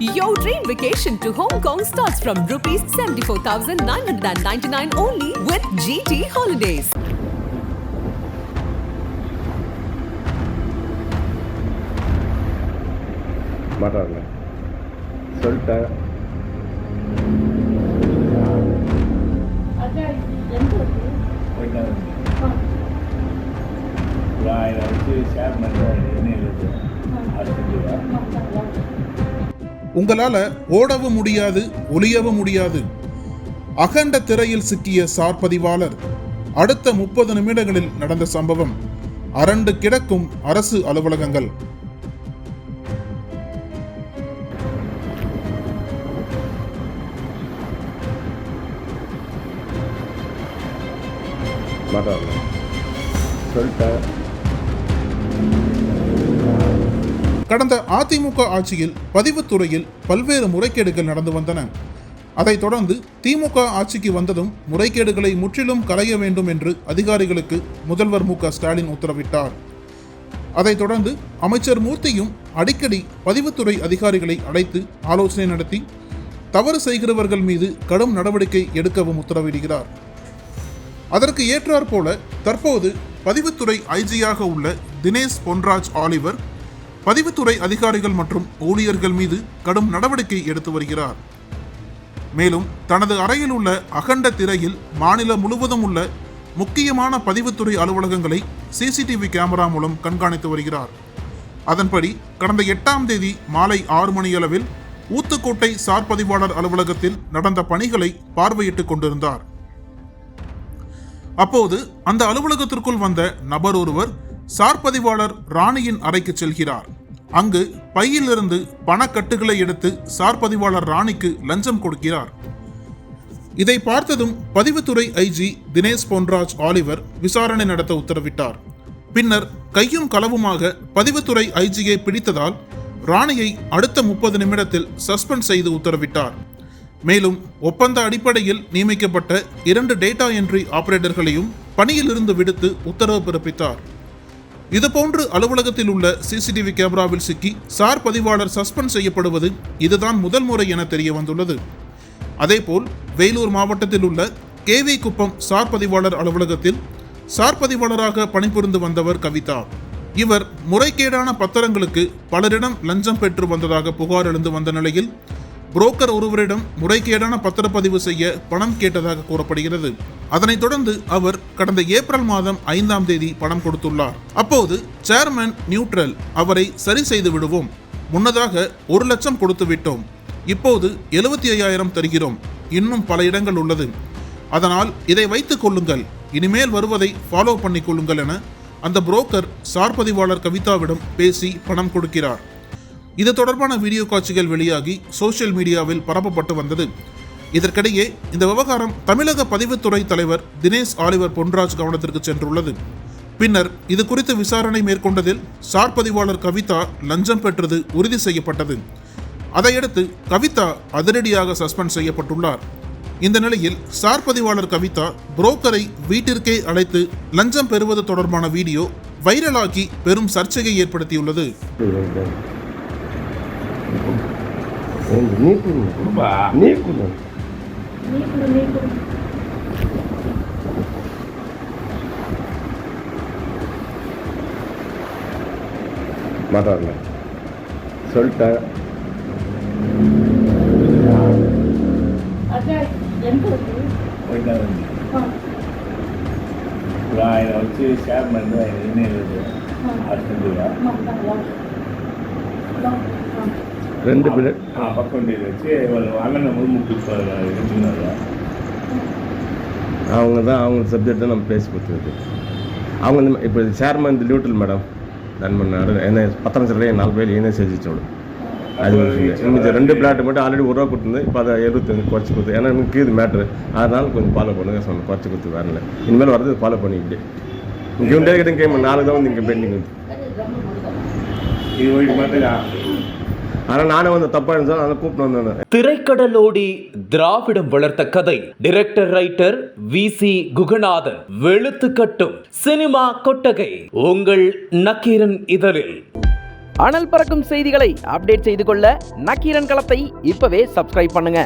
Your dream vacation to Hong Kong starts from rupees 74,999 only with GT Holidays. மாட்டாங்க சொல்லிட்டேன் உங்களால ஓடவும் முடியாது ஒளியவும் முடியாது. அகண்ட திரையில் சிக்கிய சார்பதிவாளர் அடுத்த முப்பது நிமிடங்களில் நடந்த சம்பவம் அரண்டு கிடக்கும் அரசு அலுவலகங்கள். சொல்லிட்டேன் கடந்த அதிமுக ஆட்சியில் பதிவுத்துறையில் பல்வேறு முறைகேடுகள் நடந்து வந்தன. அதைத் தொடர்ந்து திமுக ஆட்சிக்கு வந்ததும் முறைகேடுகளை முற்றிலும் களைய வேண்டும் என்று அதிகாரிகளுக்கு முதல்வர் மு ஸ்டாலின் உத்தரவிட்டார். அதைத் தொடர்ந்து அமைச்சர் மூர்த்தியும் அடிக்கடி பதிவுத்துறை அதிகாரிகளை அழைத்து ஆலோசனை நடத்தி தவறு செய்கிறவர்கள் மீது கடும் நடவடிக்கை எடுக்கவும் உத்தரவிடுகிறார். அதற்கு ஏற்றாற்போல தற்போது பதிவுத்துறை ஐஜியாக உள்ள தினேஷ் பொன்ராஜ் ஆலிவர் பதிவுத்துறை அதிகாரிகள் மற்றும் ஊழியர்கள் மீது கடும் நடவடிக்கை எடுத்து வருகிறார். மேலும் தனது அறையில் உள்ள அகண்ட திரையில் மாநிலம் முழுவதும் உள்ள முக்கியமான பதிவுத்துறை அலுவலகங்களை சிசிடிவி கேமரா மூலம் கண்காணித்து வருகிறார். அதன்படி கடந்த எட்டாம் தேதி மாலை ஆறு மணியளவில் ஊத்துக்கோட்டை சார் பதிவாளர் அலுவலகத்தில் நடந்த பணிகளை பார்வையிட்டுக் கொண்டிருந்தார். அப்போது அந்த அலுவலகத்திற்குள் வந்த நபர் ஒருவர் சார்பதிவாளர் ராணியின் அறைக்கு செல்கிறார். அங்கு பையிலிருந்து பணக்கட்டுகளை எடுத்து சார்பதிவாளர் ராணிக்கு லஞ்சம் கொடுக்கிறார். இதை பார்த்ததும் பதிவுத்துறை ஐஜி தினேஷ் பொன்ராஜ் ஆலிவர் விசாரணை நடத்த உத்தரவிட்டார். பின்னர் கையும் களவுமாக பதிவுத்துறை ஐஜியை பிடித்ததால் ராணியை அடுத்த முப்பது நிமிடத்தில் சஸ்பெண்ட் செய்து உத்தரவிட்டார். மேலும் ஒப்பந்த அடிப்படையில் நியமிக்கப்பட்ட இரண்டு டேட்டா என்ட்ரி ஆபரேட்டர்களையும் பணியிலிருந்து விடுத்து உத்தரவு பிறப்பித்தார். இதுபோன்று அலுவலகத்தில் உள்ள சிசிடிவி கேமராவில் சிக்கி சார் பதிவாளர் சஸ்பெண்ட் செய்யப்படுவது இதுதான் முதல் முறை என தெரிய வந்துள்ளது. அதேபோல் வேலூர் மாவட்டத்தில் உள்ள கேவி குப்பம் சார் பதிவாளர் அலுவலகத்தில் சார் பதிவாளராக பணிபுரிந்து வந்தவர் கவிதா. இவர் முறைகேடான பத்திரங்களுக்கு பலரிடம் லஞ்சம் பெற்று வந்ததாக புகார் எழுந்து வந்த நிலையில் புரோக்கர் ஒருவரிடம் முறைகேடான பத்திரப்பதிவு செய்ய பணம் கேட்டதாக கூறப்படுகிறது. அதனைத் தொடர்ந்து அவர் கடந்த ஏப்ரல் மாதம் ஐந்தாம் தேதி பணம் கொடுத்துள்ளார். அப்போது சேர்மன் நியூட்ரல் அவரை சரி செய்து விடுவோம். முன்னதாக ஒரு லட்சம் கொடுத்து விட்டோம். இப்போது எழுபத்தி ஐயாயிரம் தருகிறோம். இன்னும் பல இடங்கள் உள்ளது. அதனால் இதை வைத்துக் கொள்ளுங்கள். இனிமேல் வருவதை ஃபாலோ பண்ணிக் கொள்ளுங்கள் என அந்த புரோக்கர் சார் பதிவாளர் கவிதாவிடம் பேசி பணம் கொடுக்கிறார். இது தொடர்பான வீடியோ காட்சிகள் வெளியாகி சோஷியல் மீடியாவில் பரப்பப்பட்டு வந்தது. இதற்கிடையே இந்த விவகாரம் தமிழக பதிவுத்துறை தலைவர் தினேஷ் ஆலிவர் பொன்ராஜ் கவனத்திற்கு சென்றுள்ளது. பின்னர் இது குறித்து விசாரணை மேற்கொண்டதில் சார் பதிவாளர் கவிதா லஞ்சம் பெற்றது உறுதி செய்யப்பட்டது. அதையடுத்து கவிதா அதிரடியாக சஸ்பெண்ட் செய்யப்பட்டுள்ளார். இந்த நிலையில் சார் பதிவாளர் கவிதா புரோக்கரை வீட்டிற்கே அழைத்து லஞ்சம் பெறுவது தொடர்பான வீடியோ வைரலாகி பெரும் சர்ச்சையை ஏற்படுத்தியுள்ளது. நீ மாட்டாங்க சொல்லிட்டேன் ஒரு ஆயிரம் வச்சு ஷேர் பண்ணுறேன் என்ன எழுது அது ரெண்டு முழுமுக்கு வச்சுருந்தாங்க அவங்க தான் அவங்க சப்ஜெக்ட் தான் நம்ம பேசி கொடுத்துருக்கு. அவங்க இந்த இப்போ சேர்மன் நியூட்ரல் மேடம் ரன் பண்ணாரு என்ன பத்திரம் சிலையை நாலு பேர் ஏனே செஞ்சிச்சோடு அது. இன்னும் ரெண்டு பிளாட் மட்டும் ஆல்ரெடி ஒரு ரூபா கொடுத்துருந்து இப்போ அதை எழுபத்தஞ்சு குறைச்சி கொடுத்து ஏன்னா எனக்கு இது மேட்ரு அதனால கொஞ்சம் ஃபாலோ பண்ணுங்க சொன்னேன் குறைச்சி கொடுத்து வரல. இனிமேல் வரது ஃபாலோ பண்ணிக்கிட்டு இங்கே உண்டே கிட்ட கேம் நாலு தான் வந்து இங்கே பெண்டிங் வந்து. இது ஆனால் நானே வந்து தப்பாக இருந்துச்சா அதை கூப்பிட்டு வந்தேன் திரைக்கடலோடி திராவிடம் வளர்த்த கதை. Director writer V C Guganathan. வெளுத்து கட்டும் சினிமா கொட்டகை. உங்கள் நக்கீரன் இதழில். அனல் பறக்கும் செய்திகளை அப்டேட் செய்து கொள்ள நக்கீரன் களத்தை இப்பவே சப்ஸ்கிரைப் பண்ணுங்க.